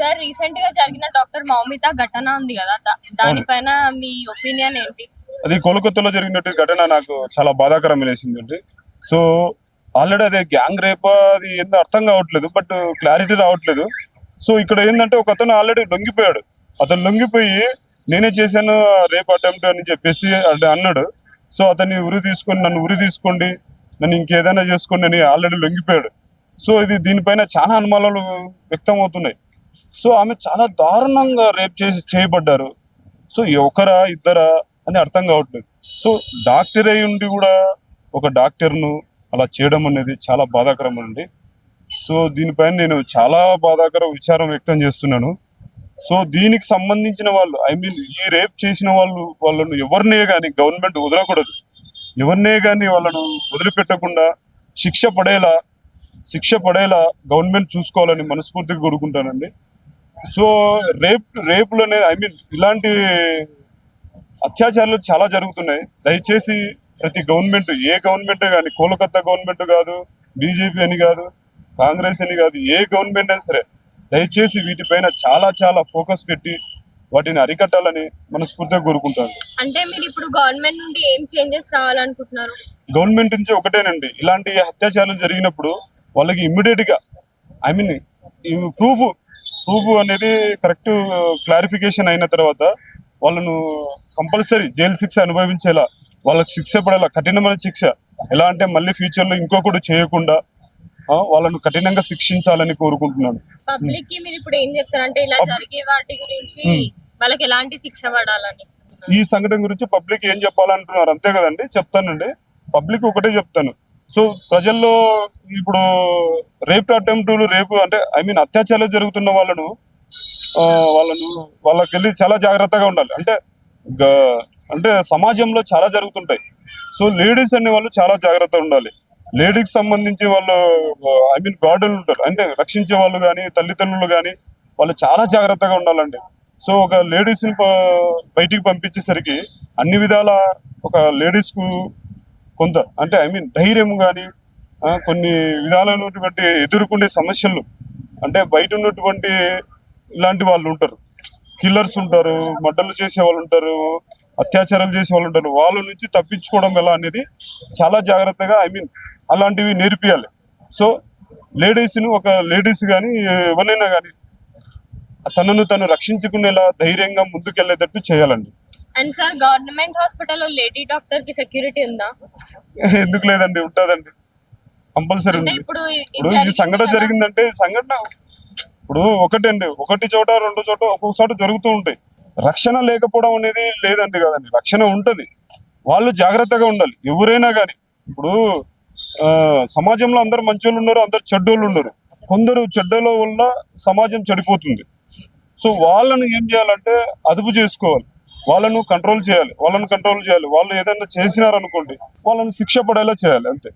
Sir రీసెంట్గా జరిగిన doctor Moumita ఘటన ఉంది కదా దానిపైన మీ ఒపీనియన్ ఏంటి? అది కోలకత్తాలో జరిగినట్టు ఘటన నాకు చాలా బాధాకరం వేసిందండి సో ఆల్రెడీ అదే గ్యాంగ్ రేప్ అది ఏందో అర్థం కావట్లేదు బట్ క్లారిటీ రావట్లేదు. సో ఇక్కడ ఏంటంటే ఒక అతను ఆల్రెడీ లొంగిపోయాడు. అతను లొంగిపోయి నేనే చేశాను రేప్ అటెంప్ట్ అని చెప్పేసి అన్నాడు. సో అతన్ని ఉరి తీసుకొని నన్ను ఉరి తీసుకోండి నన్ను ఇంకేదైనా చేసుకోండి అని ఆల్రెడీ లొంగిపోయాడు. సో ఇది దీనిపైన చాలా అనుమానాలు వ్యక్తం అవుతున్నాయి. సో ఆమె చాలా దారుణంగా రేప్ చేసి చేయబడ్డారు. సో ఒకరా ఇద్దరా అని అర్థం కావట్లేదు. సో డాక్టర్ అయి ఉండి కూడా ఒక డాక్టర్ను అలా చేయడం అనేది చాలా బాధాకరం అండి. సో దీనిపైన నేను చాలా బాధాకర విచారం వ్యక్తం చేస్తున్నాను. సో దీనికి సంబంధించిన వాళ్ళు ఐ మీన్ ఈ రేప్ చేసిన వాళ్ళు వాళ్ళను ఎవరినే కానీ గవర్నమెంట్ వదలకూడదు. ఎవరినే కానీ వాళ్ళను వదిలిపెట్టకుండా శిక్ష పడేలా శిక్ష పడేలా గవర్నమెంట్ చూసుకోవాలని మనస్ఫూర్తిగా కోరుకుంటానండి. సో రేప్ రేపులు అనేది ఐ మీన్ ఇలాంటి అత్యాచారాలు చాలా జరుగుతున్నాయి. దయచేసి ప్రతి గవర్నమెంట్ ఏ గవర్నమెంట్ కానీ కోలకత్తా గవర్నమెంట్ కాదు బీజేపీ అని కాదు కాంగ్రెస్ అని కాదు ఏ గవర్నమెంట్ అయినా సరే దయచేసి వీటిపైన చాలా చాలా ఫోకస్ పెట్టి వాటిని అరికట్టాలని మనస్ఫూర్తిగా కోరుకుంటాను. అంటే మీరు ఇప్పుడు గవర్నమెంట్ నుండి ఏం చేంజెస్ రావాలనుకుంటున్నారు? గవర్నమెంట్ నుంచి ఒకటేనండి. ఇలాంటి అత్యాచారాలు జరిగినప్పుడు వాళ్ళకి ఇమ్మీడియట్గా ఐ మీన్ ప్రూఫ్ ప్రూఫ్ అనేది కరెక్ట్ క్లారిఫికేషన్ అయిన తర్వాత వాళ్ళను కంపల్సరీ జైలు శిక్ష అనుభవించేలా వాళ్ళకి శిక్ష పడేలా కఠినమైన శిక్ష. ఎలా అంటే మళ్ళీ ఫ్యూచర్లో ఇంకొకటి చేయకుండా వాళ్ళను కఠినంగా శిక్షించాలని కోరుకుంటున్నాను పబ్లిక్కి మీరు ఇప్పుడు ఏం చెప్తారు అంటే ఇలా జరిగే వాటి గురించి. వాళ్ళకి ఎలాంటి శిక్ష పడాలని ఈ సంఘటన గురించి పబ్లిక్ ఏం చెప్పాలంటున్నారు? అంతే కదండి చెప్తానండి. పబ్లిక్ ఒకటే చెప్తాను. సో ప్రజల్లో ఇప్పుడు రేప్ అటెంప్టులు రేపు అంటే ఐ మీన్ అత్యాచారాలు జరుగుతున్న వాళ్ళను ఆ, వాళ్ళను వాళ్ళకి వెళ్ళి చాలా జాగ్రత్తగా ఉండాలి. అంటే అంటే సమాజంలో చాలా జరుగుతుంటాయి. సో లేడీస్ అనే వాళ్ళు చాలా జాగ్రత్తగా ఉండాలి. లేడీస్ సంబంధించి వాళ్ళు ఐ మీన్ గార్డెన్లు ఉంటారు. అంటే రక్షించే వాళ్ళు కానీ తల్లిదండ్రులు కానీ వాళ్ళు చాలా జాగ్రత్తగా ఉండాలండి. సో ఒక లేడీస్ని బయటికి పంపించేసరికి అన్ని విధాల ఒక లేడీస్కు కొంత అంటే ఐ మీన్ ధైర్యం కానీ కొన్ని విధాలైనటువంటి ఎదుర్కొనే సమస్యలు అంటే బయట ఉన్నటువంటి ఇలాంటి వాళ్ళు ఉంటారు. కిల్లర్స్ ఉంటారు మడ్డలు చేసే వాళ్ళు ఉంటారు అత్యాచారాలు చేసే వాళ్ళు ఉంటారు. వాళ్ళ నుంచి తప్పించుకోవడం ఎలా అనేది చాలా జాగ్రత్తగా ఐ మీన్ అలాంటివి నేర్పియాలి. సో లేడీస్ను ఒక లేడీస్ కానీ ఎవరినైనా కానీ తనను తను రక్షించుకునేలా ధైర్యంగా ముందుకెళ్ళేటట్టు చేయాలండి. అండ్ సార్ గవర్నమెంట్ హాస్పిటల్లో లేడీ డాక్టర్కి సెక్యూరిటీ ఉందా? ఎందుకు లేదండి ఉంటుందండి. కంపల్సరీ ఉంది ఇప్పుడు ఇది ఇప్పుడు ఈ సంఘటన. జరిగిందంటే ఈ సంఘటన ఇప్పుడు ఒకటండి ఒకటి చోట రెండు చోట ఒక్కొక్క చోట జరుగుతూ ఉంటాయి. రక్షణ లేకపోవడం అనేది లేదండి కదండి రక్షణ ఉంటది. వాళ్ళు జాగ్రత్తగా ఉండాలి. ఎవరైనా కానీ ఇప్పుడు ఆ, సమాజంలో అందరు మంచోళ్ళు ఉన్నారు అందరు చెడ్డోళ్ళు ఉన్నారు. కొందరు చెడ్డల వల్ల సమాజం చెడిపోతుంది. సో వాళ్ళను ఏం చేయాలంటే అదుపు చేసుకోవాలి. వాళ్ళను కంట్రోల్ చేయాలి. వాళ్ళను కంట్రోల్ చేయాలి. వాళ్ళు ఏదైనా చేసినారనుకోండి వాళ్ళని శిక్ష పడేలా చేయాలి అంతే.